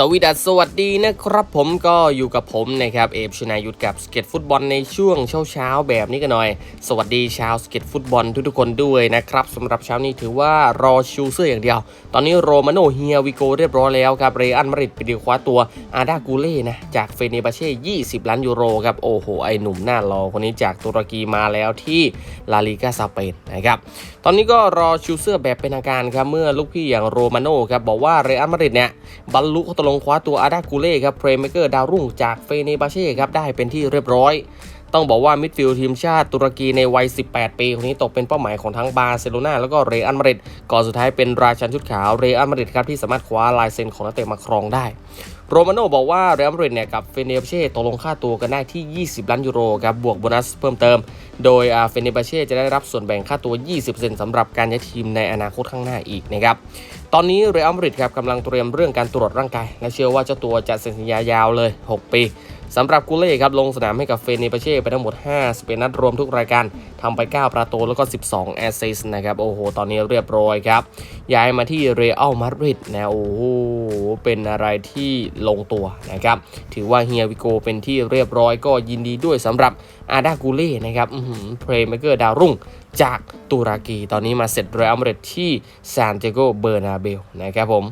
สวีดัสสวัสดีนะครับผมก็อยู่กับผมนะครับเอฟชนายุทธกับสเก็ตฟุตบอลในช่วงเช้าๆแบบนี้กันหน่อย สวัสดีชาวสเก็ตฟุตบอลทุกๆคนด้วยนะครับสำหรับเช้านี้ถือว่ารอชูเสื้ออย่างเดียว ตอนนี้โรมาโนเฮียวิโกเรียบร้อยแล้วครับเรอัลมาดริดไปดีคว้าตัวอาดากูเล่นะจากเฟเนบาเช่ 20 ล้านยูโรครับโอ้โหไอหนุ่มหน้ารอคนนี้จากตุรกีมาแล้วที่ลาลีกาสเปนนะครับตอนนี้ก็รอชูเสื้อแบบเป็นทางการครับเมื่อลูกพี่อย่างโรมาโนครับบอกว่าเรอัลมาดริดเนี่ยบรรลุข้อตกลงคว้าตัวอาดากูเล่ครับเพลย์เมเกอร์ดาวรุ่งจากเฟเนบาเช่ครับได้เป็นที่เรียบร้อย ต้องบอกว่ามิดฟิลด์ทีมชาติตุรกีในวัย 18 ปีคนนี้ตกเป็นเป้าหมายของทั้งบาร์เซโลนาแล้วก็เรอัลมาดริดก่อนสุดท้ายเป็นราชันชุดขาวเรอัลมาดริดครับที่สามารถคว้าลายเซ็นของนักเตะมาครองได้โรมาโน่บอกว่าเรอัลมาดริดเนี่ยกับเฟเนบเช่ตกลงค่าตัวกันได้ที่ 20 ล้านยูโรครับบวกโบนัสเพิ่มเติม โดยเฟเนบเช่จะได้รับส่วนแบ่งค่าตัว 20%สำหรับการย้ายทีมในอนาคตข้างหน้าอีกนะครับตอนนี้เรอัลมาดริดครับกำลังเตรียมเรื่องการตรวจร่างกาย และเชื่อว่าเจ้าตัวจะเซ็นสัญญายาวเลย 6 ปี สำหรับกูเล่ครับลงสนามให้กับเฟเนบาเช่ไปทั้งหมด5 1นัดรวมทุกรายการทำไป 9 ประตูแล้วก็ 12 แอสซิสนะครับ โอ้โห ตอนนี้เรียบร้อยครับ ย้ายมาที่เรอัลมาดริดนะโอ้โห เป็นอะไรที่ลงตัวนะครับ ถือว่าเฮียวิโกเป็นที่เรียบร้อยก็ยินดีด้วยสำหรับอาดากูเล่นะครับเพลย์เมเกอร์ดาวรุ่งจากตุรกี ตอนนี้มาเสร็จเรอัลมาดริดที่ซานเตโกเบอร์นาเบลนะครับผม